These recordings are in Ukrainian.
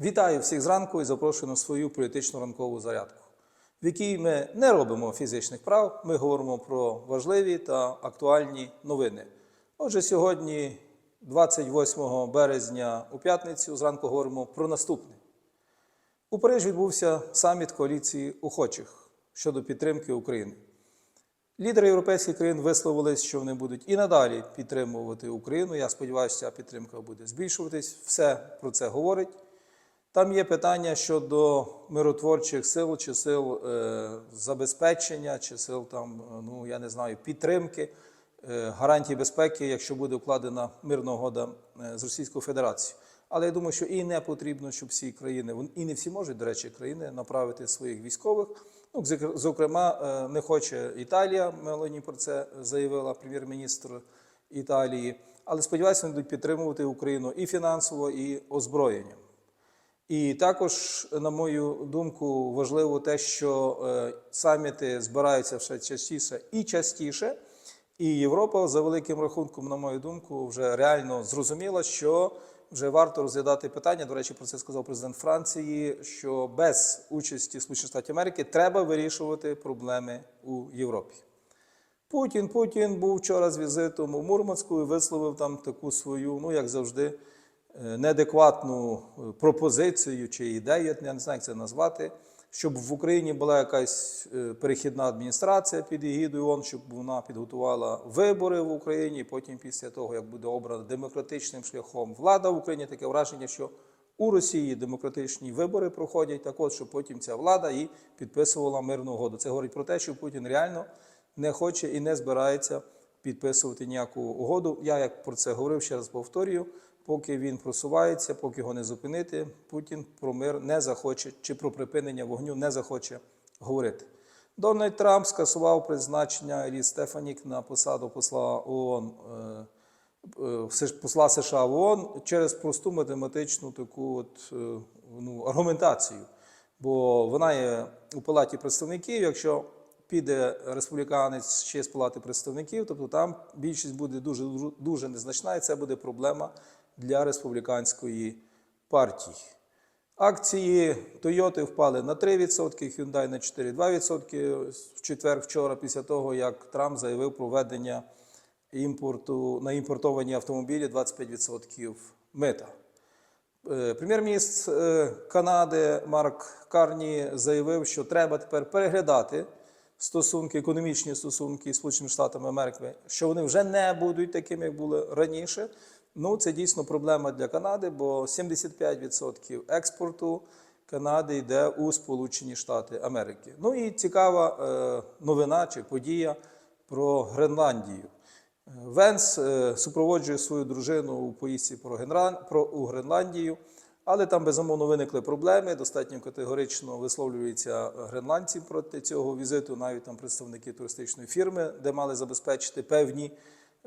Вітаю всіх зранку і запрошую на свою політичну ранкову зарядку, в якій ми не робимо фізичних прав, ми говоримо про важливі та актуальні новини. Отже, сьогодні, 28 березня, у п'ятницю, зранку говоримо про наступне. У Парижі відбувся саміт коаліції охочих щодо підтримки України. Лідери європейських країн висловились, що вони будуть і надалі підтримувати Україну. Я сподіваюся, ця підтримка буде збільшуватись. Все про це говорить. Там є питання щодо миротворчих сил чи сил е, забезпечення, чи сил там, ну я не знаю, підтримки, е, гарантій безпеки, якщо буде укладена мирна угода е, з Російською Федерацією. Але я думаю, що і не потрібно, щоб всі країни, і не всі можуть, до речі, країни направити своїх військових. Ну, зокрема, е, не хоче Італія, Мелоні про це заявила прем'єр-міністр Італії. Але сподіваюся, вони будуть підтримувати Україну і фінансово, і озброєнням. І також, на мою думку, важливо те, що е, саміти збираються все частіше і частіше. І Європа за великим рахунком, на мою думку, вже реально зрозуміла, що вже варто розглядати питання. До речі, про це сказав президент Франції, що без участі Сполучених Штатів Америки треба вирішувати проблеми у Європі. Путін Путін був вчора з візитом у Мурманську і висловив там таку свою, ну як завжди, неадекватну е, пропозицію чи ідею, я не знаю, як це назвати, щоб в Україні була якась е, перехідна адміністрація під егідою ООН, щоб вона підготувала вибори в Україні. і Потім, після того, як буде обрана демократичним шляхом влада в Україні, таке враження, що у Росії демократичні вибори проходять, так от, щоб потім ця влада і підписувала мирну угоду. Це говорить про те, що Путін реально не хоче і не збирається підписувати ніяку угоду. Я як про це говорив, ще раз повторюю. Поки він просувається, поки його не зупинити, Путін про мир не захоче чи про припинення вогню не захоче говорити. Дональд Трамп скасував призначення Елі Стефанік на посаду посла ООН е, е, посла США в ООН через просту математичну таку от, е, ну, аргументацію. Бо вона є у палаті представників. Якщо піде республіканець ще з палати представників, тобто там більшість буде дуже дуже незначна, і це буде проблема для республіканської партії. Акції Toyota впали на 3%, Hyundai на 4,2% в четвер вчора, після того, як Трамп заявив про введення імпорту на імпортовані автомобілі 25% мита. Е, Прем'єр-міністр е, Канади Марк Карні заявив, що треба тепер переглядати стосунки, економічні стосунки з Сполученими Штатами Америки, що вони вже не будуть такими, як були раніше. Ну, це дійсно проблема для Канади, бо 75% експорту Канади йде у Сполучені Штати Америки. Ну і цікава е, новина чи подія про Гренландію. Венс е, супроводжує свою дружину у поїздці про, Генран, про у Гренландію, але там безумовно виникли проблеми. Достатньо категорично висловлюються гренландці проти цього візиту, навіть там представники туристичної фірми, де мали забезпечити певні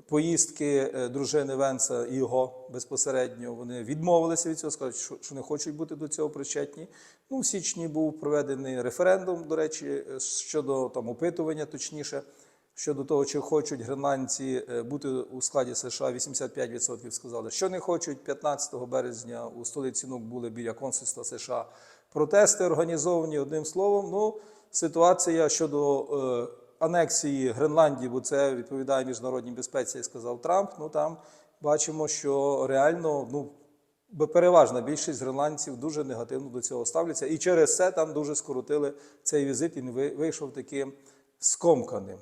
поїздки е, дружини Венса і його безпосередньо. Вони відмовилися від цього, сказали, що, не хочуть бути до цього причетні. Ну, в січні був проведений референдум, до речі, е, щодо там опитування, точніше щодо того, чи хочуть гренландці е, бути у складі США, 85% сказали, що не хочуть. 15 березня у столиці Нук були біля консульства США протести організовані. Одним словом, ну ситуація щодо анексії Гренландії, бо це відповідає міжнародній безпеці, як сказав Трамп. Ну там бачимо, що реально ну. Переважна більшість гренландців дуже негативно до цього ставляться, і через це там дуже скоротили цей візит не вийшов таким скомканим.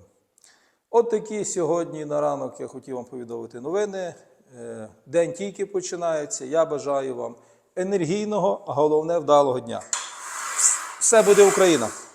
От такі сьогодні на ранок я хотів вам повідомити новини. Е, День тільки починається. Я бажаю вам енергійного, а головне вдалого дня. Все буде Україна!